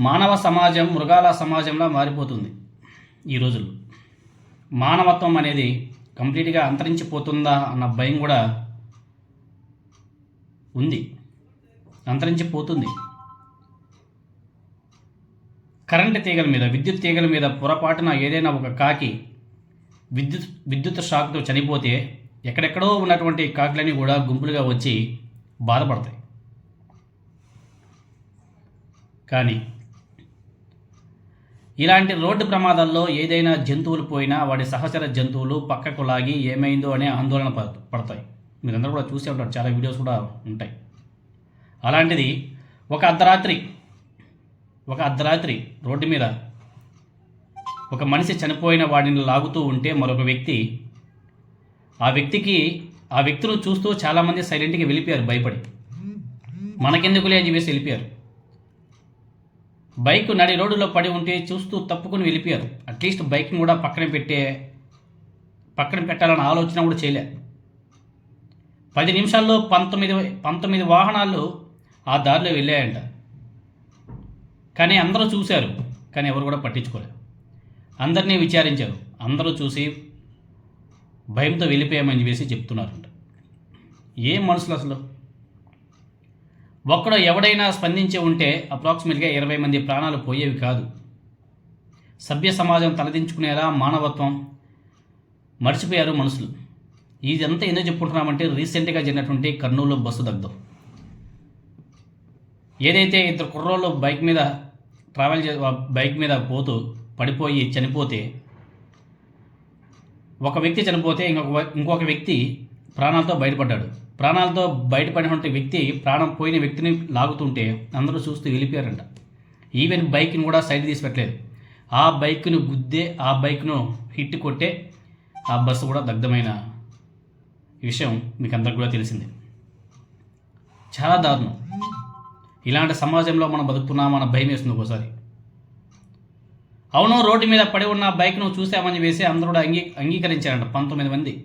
మానవ సమాజం మృగాల సమాజంలా మారిపోతుంది ఈ రోజుల్లో. మానవత్వం అనేది కంప్లీట్గా అంతరించిపోతుందా అన్న భయం కూడా ఉంది. అంతరించిపోతుంది. కరెంటు తీగల మీద విద్యుత్ తీగల మీద పొరపాటున ఏదైనా ఒక కాకి విద్యుత్ విద్యుత్ షాక్తో చనిపోతే ఎక్కడెక్కడో ఉన్నటువంటి కాకులన్నీ కూడా గుంపులుగా వచ్చి బాధపడతాయి. కానీ ఇలాంటి రోడ్డు ప్రమాదాల్లో ఏదైనా జంతువులు పోయినా వాటి సహచర జంతువులు పక్కకు లాగి ఏమైందో అనే ఆందోళన పడతాయి. మీరందరూ కూడా చూసే ఉంటారు. చాలా వీడియోస్ కూడా ఉంటాయి. అలాంటిది ఒక అర్ధరాత్రి ఒక అర్ధరాత్రి రోడ్డు మీద ఒక మనిషి చనిపోయిన వాడిని లాగుతూ ఉంటే మరొక వ్యక్తి ఆ వ్యక్తికి ఆ వ్యక్తులు చూస్తూ చాలామంది సైలెంట్గా వెళ్ళిపోయారు. భయపడి. మనకెందుకులే అని చెప్పేసి వెళ్ళిపోయారు. బైక్ నడి రోడ్డులో పడి ఉంటే చూస్తూ తప్పుకుని వెళ్ళిపోయారు. అట్లీస్ట్ బైక్ని కూడా పక్కన పెట్టే పక్కన పెట్టాలన్న ఆలోచన కూడా చేయలే. పది నిమిషాల్లో పంతొమ్మిది పంతొమ్మిది వాహనాలు ఆ దారిలో వెళ్ళాయంట. కానీ అందరూ చూశారు కానీ ఎవరు కూడా పట్టించుకోలేదు అందరినీ విచారించారు. అందరూ చూసి భయంతో వెళ్ళిపోయామని చెప్పేసి చెప్తున్నారంట. ఏం మనుషులు అసలు? ఒక్కడో ఎవడైనా స్పందించి ఉంటే అప్రాక్సిమేట్గా ఇరవై మంది ప్రాణాలు పోయేవి కాదు. సభ్య సమాజం తలదించుకునేలా మానవత్వం మర్చిపోయారు మనుషులు. ఇదంతా ఎందుకు చెప్పుకుంటున్నామంటే రీసెంట్గా జరిగినటువంటి కర్నూలు బస్సు దగ్ధం. ఏదైతే ఇద్దరు కుర్రోళ్ళు బైక్ మీద ట్రావెల్ చే బైక్ మీద పోతూ పడిపోయి చనిపోతే ఒక వ్యక్తి చనిపోతే ఇంకొక ఇంకొక వ్యక్తి ప్రాణాలతో బయటపడ్డాడు. ప్రాణాలతో బయటపడినటువంటి వ్యక్తి ప్రాణం పోయిన వ్యక్తిని లాగుతుంటే అందరూ చూస్తూ వెళ్ళిపోయారంట. ఈవెన్ బైక్ని కూడా సైడ్ తీసి పెట్టలేదు ఆ బైక్ను గుద్దే ఆ బైక్ను హిట్ కొట్టే ఆ బస్సు కూడా దగ్ధమైన విషయం మీకు అందరికి కూడా తెలిసిందే. చాలా దారుణం. ఇలాంటి సమాజంలో మనం బతుకుతున్నామన్న భయం వేస్తుంది ఒకసారి అవును రోడ్డు మీద పడి ఉన్న బైక్ను చూసామని వేసి అందరూ కూడా అంగీ అంగీకరించారంట. పంతొమ్మిది మంది.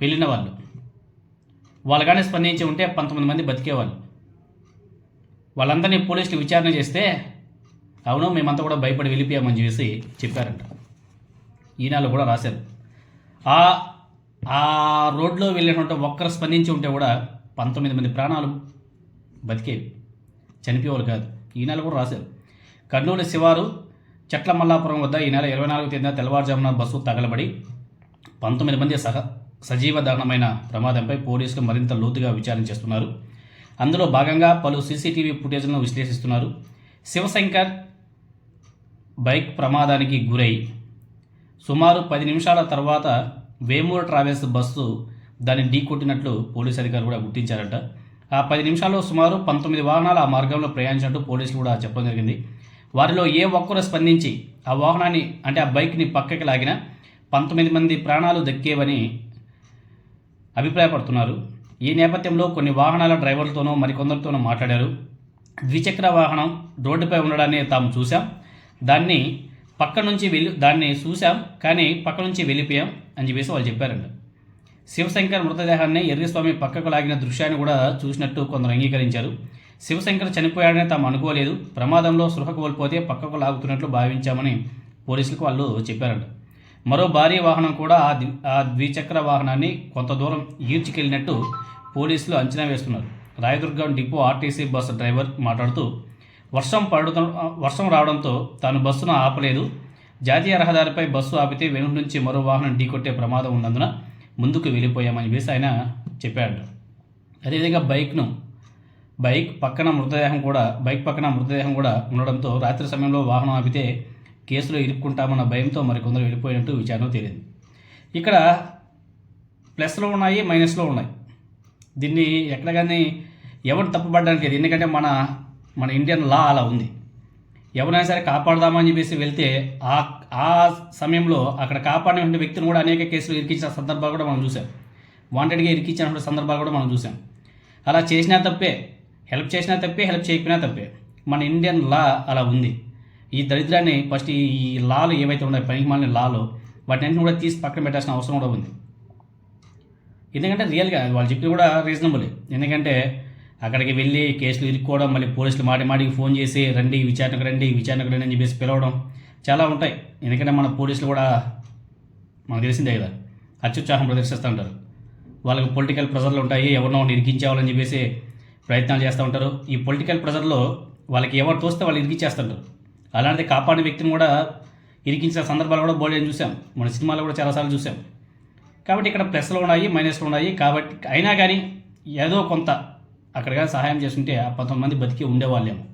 వెళ్ళిన వాళ్ళు. వాళ్ళు కానీ స్పందించి ఉంటే పంతొమ్మిది మంది బతికేవాళ్ళు. వాళ్ళందరినీ పోలీసులు విచారణ చేస్తే అవును మేమంతా కూడా భయపడి వెళ్ళిపోయామని చెప్పేసి చెప్పారంట. ఈనాళ్ళు కూడా రాశారు. ఆ ఆ రోడ్లో వెళ్ళినటువంటి ఒక్కరు స్పందించి ఉంటే కూడా పంతొమ్మిది మంది ప్రాణాలు బతికేవి చనిపోయేవాళ్ళు కాదు. ఈ నెల కూడా రాశారు. కర్నూలు శివారు చెట్ల మల్లాపురం వద్ద ఈ నెల ఇరవై నాలుగు తేదీన తెల్లవారుజామున బస్సు తగలబడి పంతొమ్మిది మంది సహ సజీవ దహనమైన ప్రమాదంపై పోలీసులు మరింత లోతుగా విచారణ చేస్తున్నారు. అందులో భాగంగా పలు సీసీటీవీ ఫుటేజ్లను విశ్లేషిస్తున్నారు. శివశంకర్ బైక్ ప్రమాదానికి గురై సుమారు పది నిమిషాల తర్వాత వేమూరు ట్రావెల్స్ బస్సు దాన్ని ఢీకొట్టినట్లు పోలీసు అధికారులు కూడా గుర్తించారట. ఆ పది నిమిషాల్లో సుమారు పంతొమ్మిది వాహనాలు ఆ మార్గంలో ప్రయాణించినట్టు పోలీసులు కూడా చెప్పడం జరిగింది. వారిలో ఏ ఒక్కరు స్పందించి ఆ వాహనాన్ని అంటే ఆ బైక్ని పక్కకి లాగిన పంతొమ్మిది మంది ప్రాణాలు దక్కేవని అభిప్రాయపడుతున్నారు. ఈ నేపథ్యంలో కొన్ని వాహనాల డ్రైవర్లతోనూ మరికొందరితోనూ మాట్లాడారు. ద్విచక్ర వాహనం రోడ్డుపై ఉండడాన్ని తాము చూసాం దాన్ని పక్క నుంచి వెళ్ళి దాన్ని చూసాం కానీ పక్క నుంచి వెళ్ళిపోయాం అని చెప్పేసి వాళ్ళు చెప్పారంట. శివశంకర్ మృతదేహాన్ని ఎర్రిస్వామి పక్కకు లాగిన దృశ్యాన్ని కూడా చూసినట్టు కొందరు అంగీకరించారు. శివశంకర్ చనిపోయాడని తాము అనుకోలేదు. ప్రమాదంలో సృహ కోల్పోతే పక్కకు లాగుతున్నట్లు భావించామని పోలీసులకు వాళ్ళు చెప్పారంట. మరో భారీ వాహనం కూడా ఆ ద్వి ఆ ద్విచక్ర వాహనాన్ని కొంత దూరం ఈడ్చుకెళ్ళినట్టు పోలీసులు అంచనా వేస్తున్నారు. Rayadurgam depot RTC bus driver మాట్లాడుతూ వర్షం పడుతు వర్షం రావడంతో తాను బస్సును ఆపలేదు. జాతీయ రహదారిపై బస్సు ఆపితే వెనుక నుంచి మరో వాహనం ఢీకొట్టే ప్రమాదం ఉన్నందున ముందుకు వెళ్ళిపోయామని వేసి ఆయన చెప్పాడు. అదేవిధంగా బైక్ను బైక్ పక్కన మృతదేహం కూడా బైక్ పక్కన మృతదేహం కూడా ఉండడంతో రాత్రి సమయంలో వాహనం ఆపితే కేసులో ఇరుక్కుంటామన్న భయంతో మరికొందరు వెళ్ళిపోయినట్టు విచారణ తేలింది. ఇక్కడ ప్లస్లో ఉన్నాయి మైనస్లో ఉన్నాయి. దీన్ని ఎక్కడ కానీ ఎవరు తప్పుపడడానికి లేదు. ఎందుకంటే మన మన ఇండియన్ లా అలా ఉంది. ఎవరైనా సరే కాపాడదామని చెప్పేసి వెళ్తే ఆ ఆ సమయంలో అక్కడ కాపాడినటువంటి వ్యక్తిని కూడా అనేక కేసులు ఇరికించిన సందర్భాలు కూడా మనం చూసాం వాంటెడ్గా ఇరికించినటువంటి సందర్భాలు కూడా మనం చూసాం అలా చేసినా తప్పే. హెల్ప్ చేసినా తప్పే హెల్ప్ చేయకపోయినా తప్పే. మన ఇండియన్ లా అలా ఉంది. ఈ దరిద్రాన్ని ఫస్ట్ ఈ లాలు ఏవైతే ఉన్నాయో పనికి లాలు వాటిని కూడా తీసి పక్కన పెట్టాల్సిన అవసరం కూడా ఉంది. ఎందుకంటే రియల్గా వాళ్ళు చెప్పింది కూడా రీజనబుల్ ఎందుకంటే అక్కడికి వెళ్ళి కేసులు ఇరుక్కోవడం మళ్ళీ పోలీసులు మాటి మాటికి ఫోన్ చేసి రండి విచారణకు రండి విచారణకు రండి అని చెప్పేసి పిలవడం చాలా ఉంటాయి. ఎందుకంటే మన పోలీసులు కూడా మనకు తెలిసిందే కదా అత్యుత్సాహం ప్రదర్శిస్తూ ఉంటారు. వాళ్ళకి పొలిటికల్ ప్రెజర్లు ఉంటాయి ఎవరినో ఒకరిని ఇరికించేవాళ్ళని చెప్పేసి ప్రయత్నాలు చేస్తూ ఉంటారు. ఈ పొలిటికల్ ప్రెజర్లో వాళ్ళకి ఎవరు తోస్తే వాళ్ళు ఇరికించేస్తుంటారు అలాంటిది కాపాడిన వ్యక్తిని కూడా ఇరికించిన సందర్భాలు కూడా బోల్డ్ చూసాం మన సినిమాలో కూడా చాలాసార్లు చూసాం కాబట్టి ఇక్కడ ప్లస్లు ఉన్నాయి మైనస్లు ఉన్నాయి. కాబట్టి అయినా కానీ ఏదో కొంత అక్కడ కానీ సహాయం చేస్తుంటే ఆ పంతొమ్మిది మంది బతికి ఉండేవాళ్ళేమో.